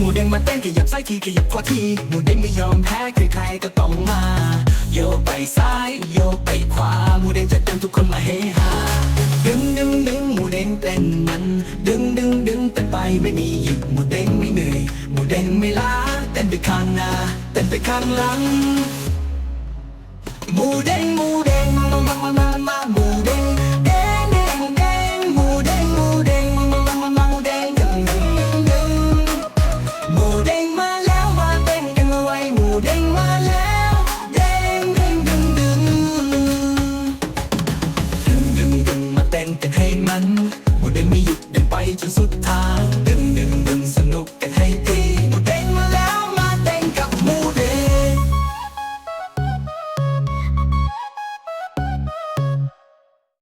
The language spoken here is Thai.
หมูเด้งมาเต้นขยับซ้ายทีหมูเด้งไม่ยอมแพ้ใครๆก็ต้องมา โยกไปซ้ายโยกไปขวาหมูเด้งจะดึงทุกคนมาเฮฮาดึงดึงดึงหมูเด้งเต้นมันดึงดึงดึงเต้นไปไม่มีหยุดหมูเด้งไม่เหนื่อยหมูเด้งไม่ล้าเต้นไปข้างหน้าเต้นไปข้างหลังหมูเด้งหมู เต้นกันให้มันหมูเด้ไม่หยุดเดินไปจนสุดทาง